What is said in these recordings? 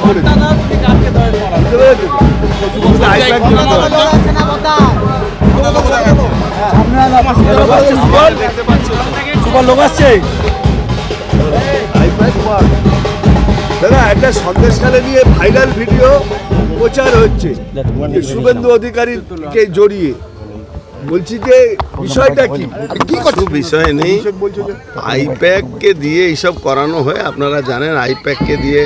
করে সুপার লোক আসছে। দাদা একটা সন্দেশখালে নিয়ে ভাইরাল ভিডিও প্রচার হচ্ছে। শুভেন্দু অধিকারীকে জড়িয়ে। বলছি যে বিষয়টা কি? কি বিষয় নেই। আইপ্যাককে দিয়ে এইসব করানো হয় আপনারা জানেন আইপ্যাককে দিয়ে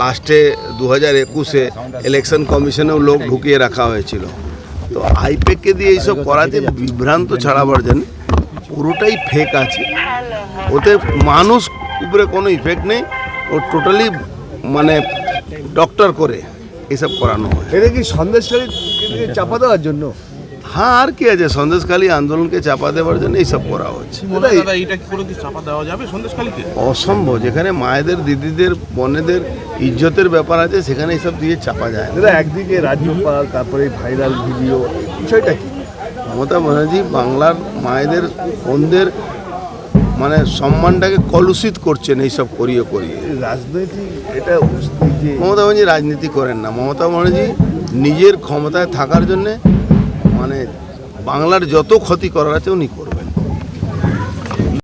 লাস্টে দু হাজার একুশে ইলেকশন কমিশনেও লোক ঢুকিয়ে রাখা হয়েছিল। তো আইপ্যাককে দিয়ে এইসব করাতে বিভ্রান্ত ছাড়াবার জন্য পুরোটাই ফেক আছে। ওতে মানুষ উপরে কোনো ইফেক্ট নেই, ও টোটালি মানে ডক্টর করে, এসব করানো হয়। এটা কি সন্দেশকারী চাপা দেওয়ার জন্য? হ্যাঁ আর কি আছে? সন্দেশখালী আন্দোলনকে চাপা দেওয়ার জন্য এইসব করা হচ্ছে। দাদা এটা কি করে কি চাপা দেওয়া যাবে অসম্ভব যেখানে মায়েদের দিদিদের বোনেদের ইজ্জতের ব্যাপার আছে সেখানে এইসব দিয়ে চাপা যায় না। একদিকে রাজ্যপাল তারপরে ভাইরাল ভিডিও বিষয়টা কি? মমতা ব্যানার্জি বাংলার মায়েদের বোনদের মানে সম্মানটাকে কলুষিত করছেন এইসব করিয়ে করিয়ে। রাজনৈতিক এটা মমতা ব্যানার্জি রাজনীতি করেন না। মমতা ব্যানার্জি নিজের ক্ষমতায় থাকার জন্যে মানে বাংলার যত ক্ষতি করার আছে উনি করবেন